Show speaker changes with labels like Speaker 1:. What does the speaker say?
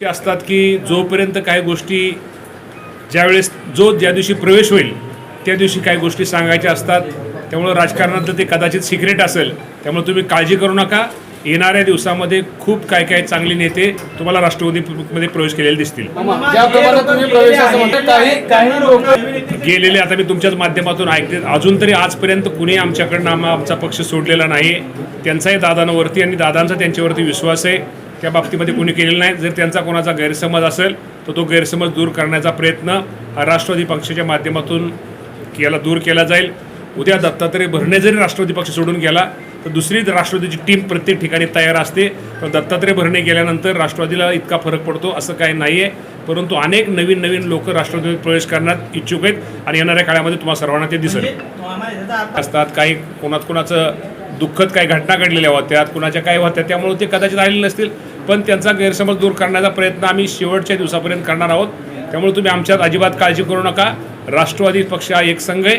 Speaker 1: ते असतात की जोपर्यंत काही गोष्टी ज्यावेळेस जो ज्या दिवशी प्रवेश होईल त्या दिवशी काही गोष्टी सांगायच्या असतात. त्यामुळं राजकारणातलं ते कदाचित सिक्रेट असेल. त्यामुळे तुम्ही काळजी करू नका. येणाऱ्या दिवसामध्ये खूप काय काय चांगले नेते तुम्हाला राष्ट्रवादीमध्ये प्रवेश केलेले दिसतील. गेलेले आता मी तुमच्याच माध्यमातून ऐकते. अजून तरी आजपर्यंत कुणी आमच्याकडनं आम आमचा पक्ष सोडलेला नाही त्यांचाही दादांवरती आणि दादांचा त्यांच्यावरती विश्वास आहे. त्या बाबतीमध्ये कोणी केलेलं नाही. जर त्यांचा कोणाचा गैरसमज असेल तर तो गैरसमज दूर करण्याचा प्रयत्न हा राष्ट्रवादी पक्षाच्या माध्यमातून केला दूर केला जाईल. उद्या दत्तात्रय भरणे जरी राष्ट्रवादी पक्ष सोडून गेला तर दुसरी राष्ट्रवादीची टीम प्रत्येक ठिकाणी तयार असते. पण दत्तात्रय भरणे गेल्यानंतर राष्ट्रवादीला इतका फरक पडतो असं काही नाही आहे परंतु अनेक नवीन नवीन लोक राष्ट्रवादीत प्रवेश करण्यात इच्छुक आहेत. आणि येणाऱ्या काळामध्ये तुम्हाला सर्वांना ते दिसेल. असतात काही कोणात कोणाचं दुःखद काही घटना घडलेल्या होत्या कुणाच्या काही होत्या त्यामुळे ते कदाचित आलेले नसतील. पण त्यांचा गैरसमज दूर करण्याचा प्रयत्न आम्ही शेवटच्या दिवसापर्यंत करणार आहोत. त्यामुळे तुम्ही आमच्यात अजिबात काळजी करू नका. राष्ट्रवादी पक्ष हा एक संघ आहे.